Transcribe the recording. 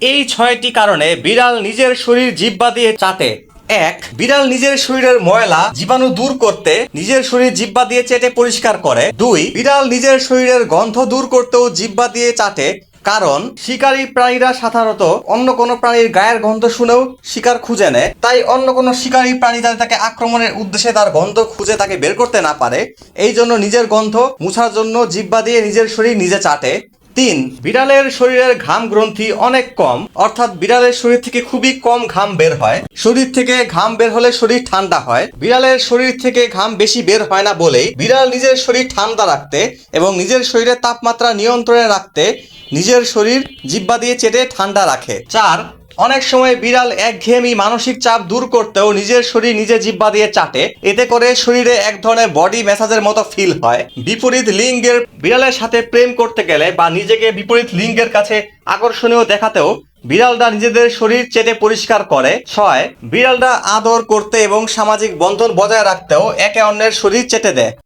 এই ছয়টি কারণে বিড়াল নিজের শরীর জিব্বা দিয়ে চাটে। এক, বিড়াল নিজের শরীরের ময়লা জীবাণু দূর করতে নিজের শরীর জিব্বা দিয়ে চেটে পরিষ্কার করে। দুই, বিড়াল নিজের শরীরের গন্ধ দূর করতেও জিব্বা দিয়ে চাটে, কারণ শিকারী প্রাণীরা সাধারণত অন্য কোনো প্রাণীর গায়ের গন্ধ শুনেও শিকার খুঁজে নেয়। তাই অন্য কোনো শিকারী প্রাণী যাতে তাকে আক্রমণের উদ্দেশ্যে তার গন্ধ খুঁজে তাকে বের করতে না পারে। এই জন্য নিজের গন্ধ মুছার জন্য জিব্বা দিয়ে নিজের শরীর নিজে চাটে। তিন, বিড়ালের শরীরের ঘাম গ্রন্থি অনেক কম, অর্থাৎ বিড়ালের শরীর থেকে খুবই কম ঘাম বের হয়। শরীর থেকে ঘাম বের হলে শরীর ঠান্ডা হয়। বিড়ালের শরীর থেকে ঘাম বেশি বের হয় না বলেই বিড়াল নিজের শরীর ঠান্ডা রাখতে এবং নিজের শরীরের তাপমাত্রা নিয়ন্ত্রণে রাখতে নিজের শরীর জিব্বা দিয়ে চেটে ঠান্ডা রাখে। চার অনেক সময় বিড়াল একঘেয়েমি মানসিক চাপ দূর করতেও নিজের শরীর নিজে জিব্বা দিয়ে চাটে। এতে করে শরীরে এক ধরনের বডি ম্যাসাজের মতো ফিল হয়। বিপরীত লিঙ্গের বিড়ালের সাথে প্রেম করতে গেলে বা নিজেকে বিপরীত লিঙ্গের কাছে আকর্ষণীয় দেখাতেও বিড়ালরা নিজেদের শরীর চেটে পরিষ্কার করে, ছয় বিড়ালরা আদর করতে এবং সামাজিক বন্ধন বজায় রাখতেও একে অন্যের শরীর চেটে দেয়।